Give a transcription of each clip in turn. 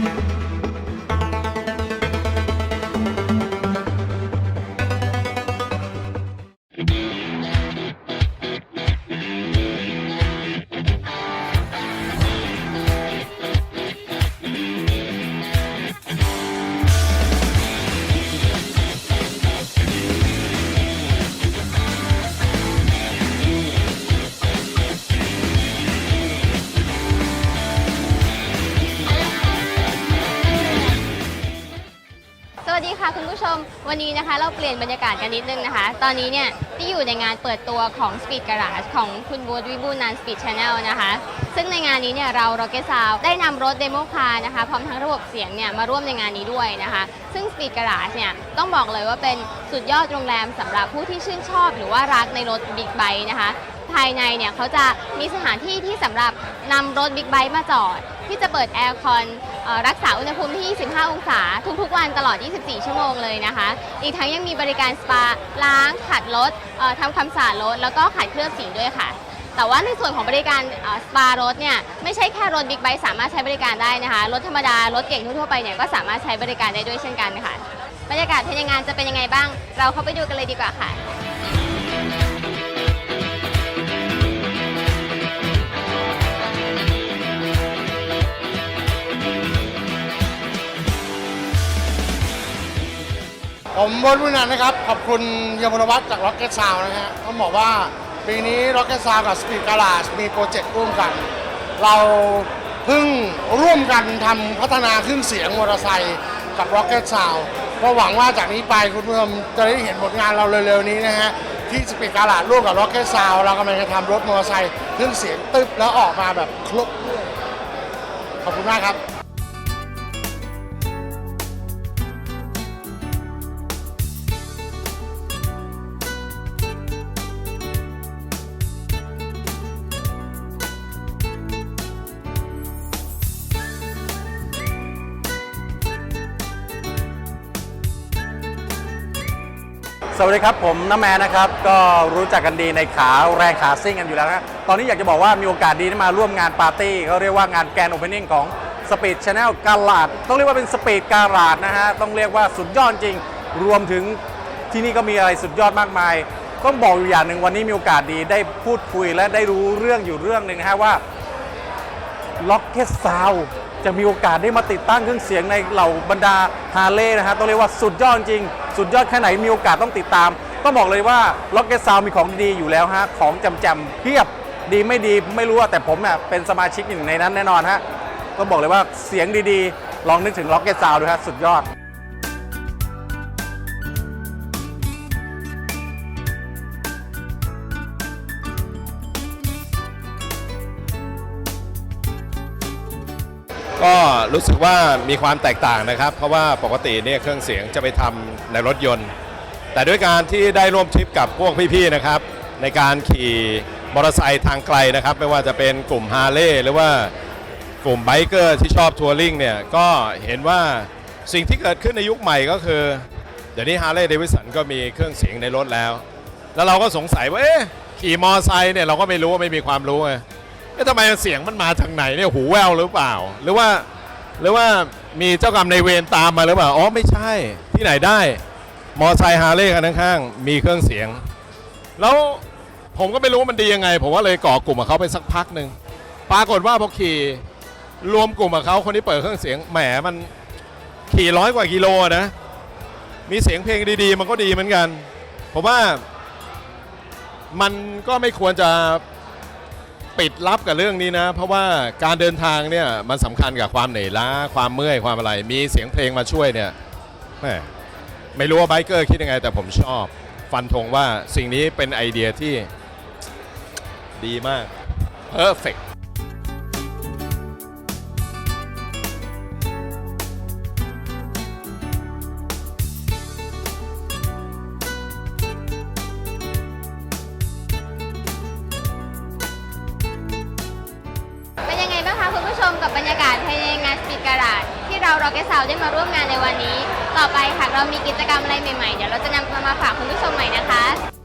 ส วันนี้นะคะเราเปลี่ยนบรรยากาศกันนิดนึงนะคะ ตอนนี้เนี่ยที่อยู่ในงานเปิดตัวของ Speed Garage ของคุณบูธวิบูลนัน Speed Channel นะคะ ซึ่งในงานนี้เนี่ยเรา Rocket Sound ได้นำรถเดโมคาร์นะคะพร้อมทั้งระบบเสียงเนี่ยมาร่วมในงานนี้ด้วยนะคะ ซึ่ง Speed Garage เนี่ยต้องบอกเลยว่าเป็นสุดยอดโรงแรมสำหรับผู้ที่ชื่นชอบ หรือว่ารักในรถบิ๊กไบค์นะคะ ภายในเนี่ยเขาจะมีสถานที่ที่สำหรับนำรถบิ๊กไบค์มาจอด ที่จะเปิดแอร์คอน รักษาอุณหภูมิที่ 25 องศา ทุกๆ วันตลอด 24 ชั่วโมงเลยนะคะ อีกทั้งยังมีบริการสปาล้างขัดรถทำความสะอาดรถแล้วก็ขัดเคลือบสีด้วยค่ะ แต่ว่าในส่วนของบริการสปารถเนี่ยไม่ใช่แค่รถบิ๊กไบค์สามารถใช้บริการได้นะคะรถธรรมดารถเก่งทั่วๆไปเนี่ยก็สามารถใช้บริการได้ด้วยเช่นกันค่ะบรรยากาศภายในงานจะเป็นยังไงบ้าง เราเข้าไปดูกันเลยดีกว่าค่ะ ผมบนวินันนะครับ ขอบคุณเยาวรวัฒน์จาก Rocket Sound นะฮะต้องบอกว่าปีนี้ Rocket Sound กับ Speed Garage มีโปรเจกต์ร่วมกัน เราเพิ่งร่วมกันทำพัฒนาเครื่องเสียงมอเตอร์ไซค์กับ Rocket Sound ก็หวังว่าจากนี้ไปคุณผู้ชมจะได้เห็นผลงานเราเร็วๆนี้นะฮะ ที่ Speed Garage ร่วมกับ Rocket Sound เรากำลังจะทำรถมอเตอร์ไซค์เครื่องเสียงตึ๊บแล้วออกมาแบบครบขอบคุณมากครับ สวัสดีครับ ผมน้าแมนนะครับ ก็รู้จักกันดีในขาแรงขาซิ่งกันอยู่แล้วนะตอนนี้อยากจะบอกว่ามีโอกาสดีที่มาร่วมงานปาร์ตี้เขาเรียกว่างานแกนโอเพนนิ่งของ Speed Channel กาลาดต้องเรียกว่าเป็นสปีดการาดนะฮะ ต้องเรียกว่าสุดยอดจริง รวมถึงที่นี่ก็มีอะไรสุดยอดมากมายต้องบอกอยู่อย่างหนึ่งวันนี้มีโอกาสดีได้พูดคุยและได้รู้เรื่องอยู่เรื่องหนึ่งนะฮะว่าล็อกเก็ตซาวจะมีโอกาสได้มาติดตั้งเครื่องเสียงในเหล่าบรรดาฮาร์เลย์นะฮะต้องเรียกว่าสุดยอดจริง สุดยอดแค่ไหนมีโอกาสต้องติดตาม ต้องบอกเลยว่าล็อกเก็ตซาวมีของดีๆอยู่แล้วฮะของจำจำๆเพียบดีไม่ดีไม่รู้แต่ผมเนี่ยเป็นสมาชิกหนึ่งในนั้นแน่นอนฮะต้องบอกเลยว่าเสียงดีๆ ลองนึกถึงล็อกเก็ตซาวดูฮะสุดยอด ก็รู้สึกว่ามีความแตกต่างนะครับ เพราะว่าปกติเนี่ยเครื่องเสียงจะไปทำในรถยนต์ แต่ด้วยการที่ได้ร่วมทริปกับพวกพี่ๆนะครับ ในการขี่มอเตอร์ไซค์ทางไกลนะครับ ไม่ว่าจะเป็นกลุ่มฮาร์เลย์หรือว่ากลุ่มไบเกอร์ที่ชอบทัวริงเนี่ยก็เห็นว่าสิ่งที่เกิดขึ้นในยุคใหม่ก็คือ เดี๋ยวนี้ฮาร์เลย์เดวิสันก็มีเครื่องเสียงในรถแล้ว แล้วเราก็สงสัยว่าเอ๊ะขี่มอเตอร์ไซค์เนี่ยเราก็ไม่รู้ว่าไม่มีความรู้ไง อ๊ะทำไมเสียงมันมาทางไหนเนี่ยหูแววหรือเปล่า หรือว่าหรือว่ามีเจ้ากรรมในเวรตามมาหรือเปล่าอ๋อไม่ใช่ที่ไหนได้ มอไซค์ฮาร์เลย์กันข้างๆมีเครื่องเสียง แล้วผมก็ไม่รู้ว่ามันดียังไง ผมก็เลยก่อกลุ่มกับเขาไปสักพักหนึ่งปรากฏว่าพอขี่รวมกลุ่มกับเขาคนที่เปิดเครื่องเสียงแหมมันขี่ร้อยกว่ากิโลนะมีเสียงเพลงดีๆ มันก็ดีเหมือนกัน ผมว่ามันก็ไม่ควรจะ ปิดลับกับเรื่องนี้นะ เพราะว่าการเดินทางเนี่ยมันสำคัญกับความเหนื่อยล้าความเมื่อยความอะไร มีเสียงเพลงมาช่วยเนี่ยแหม่ไม่รู้ว่าไบเกอร์คิดยังไง แต่ผมชอบ ฟันธงว่าสิ่งนี้เป็นไอเดียที่ดีมาก perfect เป็น รรยากาศภายในงานสปีกการาดที่เรา Rocket Sound ได้มาร่วมงานในวันนี้ ต่อไปหากเรามีกิจกรรมอะไรใหม่ๆ เดี๋ยวเราจะนำมาฝากคุณผู้ชมใหม่นะคะ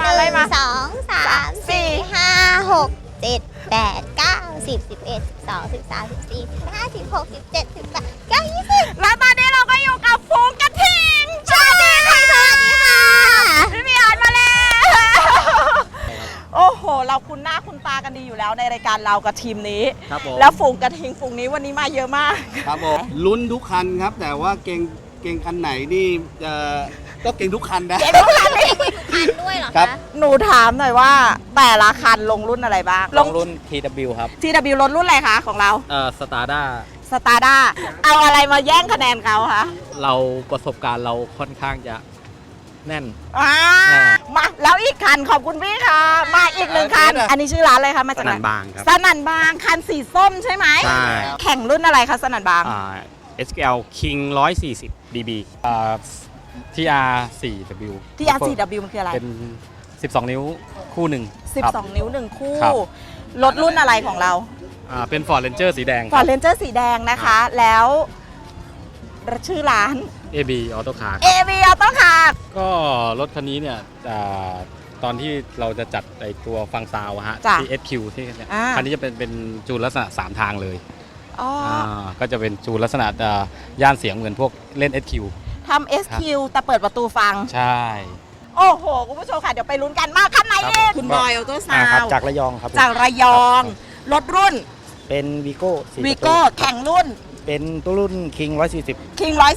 มาไล่มา สองสามสี่ห้าหกเจ็ดแปดเก้าสิบสิบเอ็ดสิบสองสิบสามสิบสี่สิบห้าสิบหกสิบเจ็ดสิบแปดเก้ายี่สิบแล้วตอนนี้เราก็อยู่กับฟูงกระทิงสวัสดีค่ะสวัสดีค่ะพี่มีออนมาแล้ว โอ้โห เราคุ้นหน้าคุ้นตากันดีอยู่แล้วในรายการเรากับทีมนี้ ครับผมแล้วฝูงกระทิงฝูงนี้วันนี้มาเยอะมาก ครับผมลุ้นทุกคันครับ แต่ว่าเกรงเกรงคันไหนนี่จะ ก็เก่งทุกคันนะ เก่งทุกคันเลยคันด้วยเหรอครัคะบหนูถามหน่อยว่า แต่ละคันลงรุ่นอะไรบ้าง ลงรุ่น TW ครับ TW รถรุ่นอะไรคะของเรา เอ่อสตาร์ด้าสตาร์ด้าเอาอะไรมาแย่งคะแนนเขาคะเราประสบการณ์เราค่อนข้างจะแน่น อ่าอ่า มาแล้วอีกคันขอบคุณพี่ค่ะ มาอีกหนึ่งคัน อันนี้ชื่อร้านอะไรคะมาจากไหสนั่นบางครับ สนันบางคันสีส้มใช่ไหมใช่ แข่งรุ่นอะไรคะสนันบาง อ่า SQL King 140 dB อ่า TR 4W ที่ RCW มันคืออะไร เป็น 12 นิ้วคู่หนึ่งครับ 12 นิ้วหนึ่งคู่ ครับ รถรุ่นอะไรของเราอ่าเป็น Ford Ranger สีแดง ฟอร์เรนเจอร์สีแดงนะคะ แล้วชื่อร้าน AB Auto Car ครับ AV เอาต้องค่ะก็รถคันนี้เนี่ยอ่าตอนที่เราจะจัดไอตัวฟังซาวด์อะฮะ จ้ะที่ SQ ที่เนี่ยอ่า คันนี้จะเป็นเป็นจูนลักษณะ 3 ทางเลยอ๋ออาก็จะเป็นจูนลักษณะอ่าย่านเสียงเหมือนพวกเล่น SQ ทำ SQ แต่เปิดประตูฟัง ใช่ โอ้โห คุณผู้ชมค่ะ เดี๋ยวไปลุ้นกันมาคันไหนครับเองผมคุณบอยออโต้ซาอ่าครับวจากระยองครับผมจากระยอง รถรุ่นเป็นวีโก้สี่วีประตูโก้แข่งรุ่นเป็นตัวรุ่น King 140คิงครับ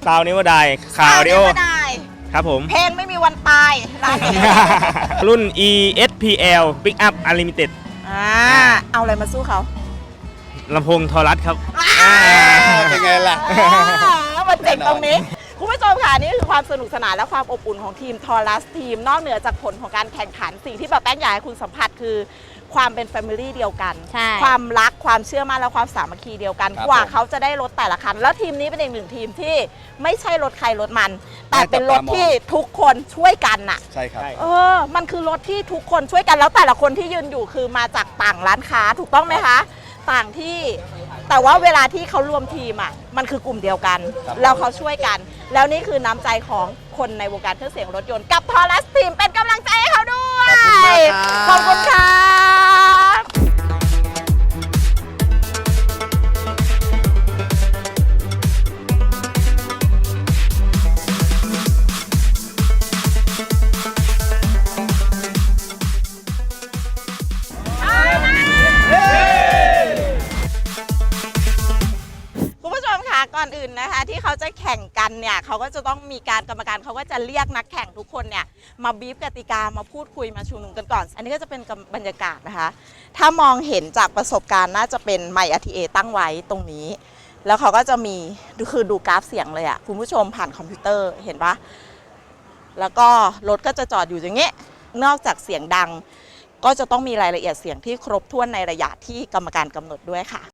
140ซาวนิวไดคาร์ดิโอไม่ได้ครับผม เพลงไม่มีวันตายร้านนี้ รุ่น ESPL Big Up Unlimited อ่าเอาอะไรมาสู้เขาลำโพงทอรัสครับเป็นไงล่ะอ่ามันเจ๋งตรงนี้ คุณผู้ชมค่ะนี่คือความสนุกสนานและความอบอุ่นของทีมทอรัสทีม นอกเหนือจากผลของการแข่งขันสิ่งที่แบบแป้งอยากให้คุณสัมผัสคือความเป็นแฟมิลี่เดียวกัน ใช่ ความรักความเชื่อมั่นและความสามัคคีเดียวกัน ครับกว่าผมเขาจะได้รถแต่ละคัน แล้วทีมนี้เป็นอีกหนึ่งทีมที่ไม่ใช่รถใครรถมัน แต่เป็นรถที่ทุกคนช่วยกันน่ะ ใช่ครับเออ มันคือรถที่ทุกคนช่วยกันแล้วแต่ละคนที่ยืนอยู่คือมาจากต่างร้านค้าถูกต้องไหมคะ ต่างที่ แต่ว่าเวลาที่เขารวมทีมอะมันคือกลุ่มเดียวกันแล้วเขาช่วยกัน แล้วนี่คือน้ำใจของคนในวงการเครื่องเสียงรถยนต์กับทอรัสทีมเป็นกำลังใจให้เขาด้วยขอบคุณมากครับข เขาก็จะต้องมีการกรรมการเขาก็จะเรียกนักแข่งทุกคนเนี่ยมาบีฟกติกามาพูดคุยมาชุมนุมกันก่อน อันนี้ก็จะเป็นบรรยากาศนะคะ ถ้ามองเห็นจากประสบการณ์น่าจะเป็นไมค์ RTA ตั้งไว้ตรงนี้ แล้วเขาก็จะมีคือดูกราฟเสียงเลยอะคุณผู้ชมผ่านคอมพิวเตอร์เห็นปะแล้วก็รถก็จะจอดอยู่อย่างเงี้ยนอกจากเสียงดัง ก็จะต้องมีรายละเอียดเสียงที่ครบถ้วนในระยะที่กรรมการกำหนดด้วยค่ะ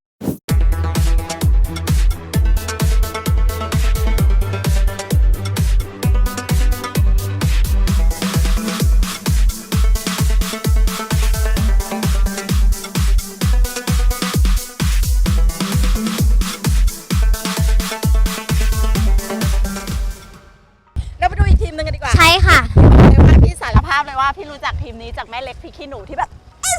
หนูที่แบบ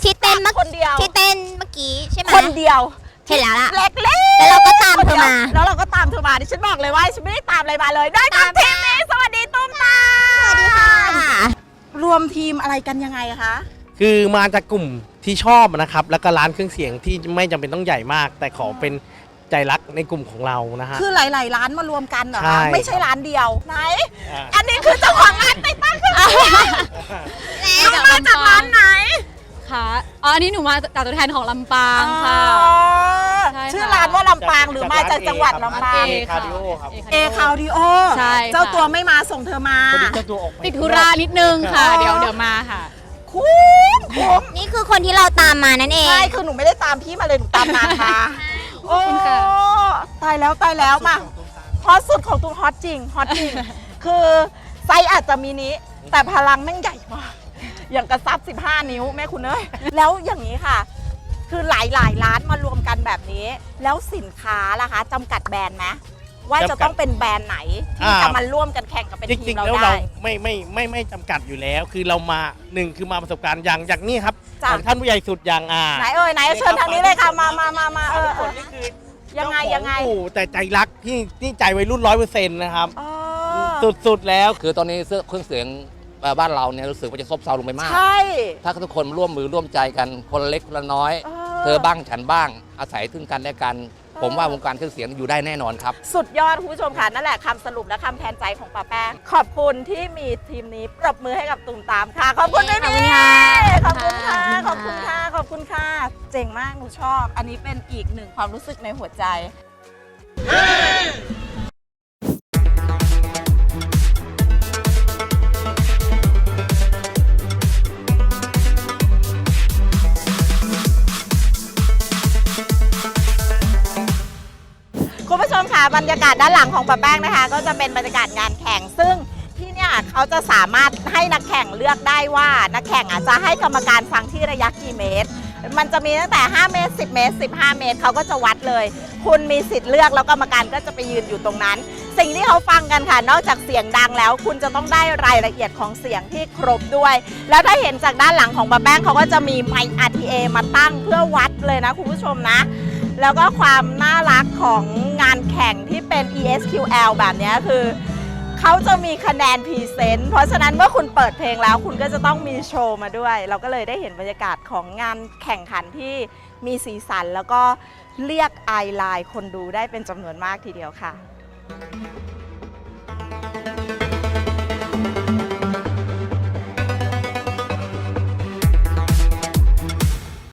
ที่เต้นเมื่อคนเดียวที่เต้นเมื่อกี้ใช่ไหมคนเดียวเห็นแล้วล่ะเล็กเล็กแล้วเราก็ตามเธอมาแล้วเราก็ตามเธอมาดิฉันบอกเลยว่าฉันไม่ได้ตามอะไรมาเลยได้กับทีมนี้สวัสดีตุ้มตามสวัสดีค่ะ รวมทีมอะไรกันยังไงคะคือมาจากกลุ่มที่ชอบนะครับ แล้วก็ร้านเครื่องเสียงที่ไม่จำเป็นต้องใหญ่มาก แต่ขอเป็น ใจรักในกลุ่มของเรานะฮะ คือหลาย ๆ ร้านมารวมกันเหรอใช่คะไม่ใช่ร้านเดียวไหน อ่า อันนี้คือเจ้าของร้านติดตั้งเครื่องเสียงน้องมาจากร้านไหนค่ะอ๋ออันนี้หนูมาจากตัวแทนของลำปางค่ะอ๋อใช่ค่ะ ชื่อร้านว่าลำปางหรือมาจากจังหวัดลำปางเอคาร์ดิโอครับ เอคาวดิโอใช่ค่ะ เจ้าตัวไม่มาส่งเธอมาพอดีเจ้าตัวออกไปติดธุระนิดนึงค่ะอ๋อเดี๋ยวเดี๋ยวมาค่ะ คุ้มคุ้มนี่คือคนที่เราตามมานั่นเอง ใช่คือหนูไม่ได้ตามพี่มาเลย หนูตามนานมา ขอบคุณค่ะ โอ้ตายแล้วตายแล้วมาฮอตสุดของตุ้มฮอตจริงฮอตจริง คือไซส์อาจจะมินิแต่พลังแม่งใหญ่มาก อย่างกระซับ 15 นิ้วแม่คุณเอ้ย แล้วอย่างนี้ค่ะ คือหลายหลายๆร้านมารวมกันแบบนี้ แล้วสินค้าล่ะคะจำกัดแบรนด์ไหมว่าจะต้องเป็นแบรนด์ไหน ที่อ่า จะมาร่วมกันแข่งกับเป็นจทีริมงๆ เราแล้วเราได้ ไม่ไม่ไม่ไม่จำกัดอยู่แล้ว คือเรามาหนึ่งคือมาประสบการณ์อย่างอย่างนี้ครับ จ้ะ ของท่านผู้ใหญ่สุดอย่างอ่าไหนเอ่ยไหนเชิญทางนี้เลยค่ะมามามามาเออเออนี่คือยังไงยังไงเจ้าของอู่แต่ใจรักที่นี่ใจวัยรุ่นร้อยเปอร์เซ็นต์นะครับ อ๋อสุดๆแล้ว คือตอนนี้เครื่องเสียงเอ่อบ้านเราเนี่ยรู้สึกว่าจะซบเซาลงไปมาก ใช่ถ้าทุกคนร่วมมือร่วมใจกันคนละเล็กคนละน้อยเอเธอบ้างฉันบ้างอาศัยซึ่งกันและกัน ผมว่าวงการเครื่องเสียงอยู่ได้แน่นอนครับ สุดยอดคุณผู้ชมค่ะ นั่นแหละคำสรุปและคำแทนใจของป้าแป้งขอบคุณที่มีทีมนี้ปรบมือให้กับตุ่มตามค่ะ ขอบคุณพี่ขอบคุพี่ณค่ะ ขอบคุณค่ะขขออบบคุคุณณค่ะค่ะ ขอบคุณค่ะ เจ๋งมากหนูชอบ อันนี้เป็นอีกหนึ่งความรู้สึกในหัวใจ รรยากาศด้านหลังของป้าแป้งนะคะ ก็จะเป็นบรรยากาศงานแข่งซึ่งที่เนี่ยเขาจะสามารถให้นักแข่งเลือกได้ว่า นักแข่งอาจจะให้กรรมการฟังที่ระยะกี่เมตร มันจะมีตั้งแต่ 5 เมตร 10 เมตร 15 เมตรเขาก็จะวัดเลย คุณมีสิทธิ์เลือกแล้วกรรมการก็จะไปยืนอยู่ตรงนั้น สิ่งที่เขาฟังกันค่ะ นอกจากเสียงดังแล้ว คุณจะต้องได้รายละเอียดของเสียงที่ครบด้วย แล้วถ้าเห็นจากด้านหลังของป้าแป้งเขาก็จะมีไมค์ RTA มาตั้งเพื่อวัดเลยนะคุณผู้ชมนะ แล้วก็ความน่ารักของงานแข่ง เป็น ESQL แบบนี้คือเขาจะมีคะแนนพรีเซนต์เพราะฉะนั้นเมื่อคุณเปิดเพลงแล้วคุณก็จะต้องมีโชว์มาด้วย เราก็เลยได้เห็นบรรยากาศของงานแข่งขันที่มีสีสัน แล้วก็เรียกไอไลน์คนดูได้เป็นจำนวนมากทีเดียวค่ะ